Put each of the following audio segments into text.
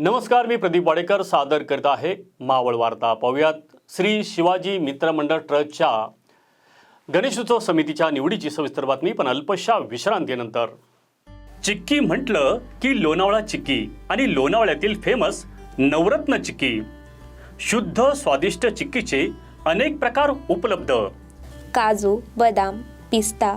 नमस्कार मी प्रदीप वाडेकर सादर करत आहे मावळ वार्ता. पाहूयात श्री शिवाजी मित्रमंडळ ट्रस्टच्या गणेशोत्सव समितीच्या निवडीची सविस्तर बातमी पण अल्पशा विश्रांतीनंतर. चिक्की म्हटलं की लोणावळा चिक्की आणि लोणावळ्यातील फेमस नवरत्न चिक्की. शुद्ध स्वादिष्ट चिक्कीचे अनेक प्रकार उपलब्ध. काजू बदाम पिस्ता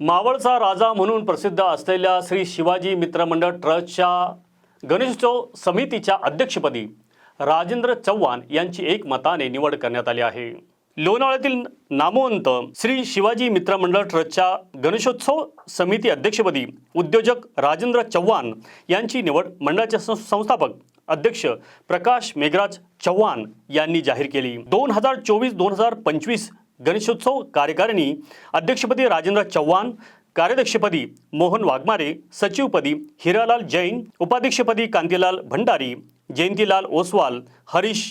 मावळचा राजा म्हणून प्रसिद्ध असलेल्या श्री शिवाजी मित्रमंडळ ट्रस्टच्या गणेशोत्सव समितीच्या अध्यक्षपदी राजेंद्र चव्हाण यांची एक मताने निवड करण्यात आली आहे. लोणावळ्यातील नामवंत श्री शिवाजी मित्रमंडळ ट्रस्टच्या गणेशोत्सव समिती अध्यक्षपदी उद्योजक राजेंद्र चव्हाण यांची निवड मंडळाचे सं- संस्थापक अध्यक्ष प्रकाश मेघराज चव्हाण यांनी जाहीर केली. दोन हजार चोवीस दोन हजार पंचवीस गणेशोत्सव कार्यकारिणी अध्यक्षपदी राजेंद्र चव्हाण कार्याध्यक्षपदी मोहन वाघमारे सचिवपदी हिरालाल जैन उपाध्यक्षपदी कांतीलाल भंडारी जयंतीलाल ओसवाल हरीश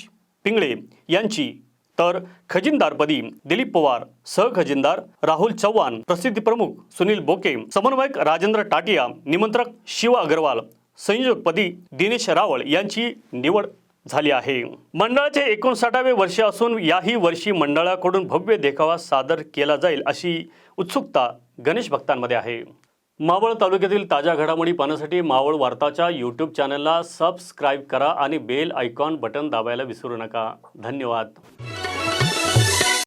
पिंगळे यांची तर खजिनदारपदी दिलीप पवार सहखजिनदार राहुल चव्हाण प्रसिद्धी प्रमुख सुनील बोके समन्वयक राजेंद्र टाटिया निमंत्रक शिव अग्रवाल संयोजकपदी दिनेश रावळ यांची निवड झाली आहे. मंडळाचे एकोणसाठावे वर्ष असून याही वर्षी मंडळाकडून भव्य देखावा सादर केला जाईल अशी उत्सुकता गणेश भक्तांमध्ये आहे. मावळ तालुक्यातील ताज्या घडामोडी पाहण्यासाठी मावळ वार्ताच्या यूट्यूब चॅनलला सबस्क्राईब करा आणि बेल आयकॉन बटन दाबायला विसरू नका. धन्यवाद.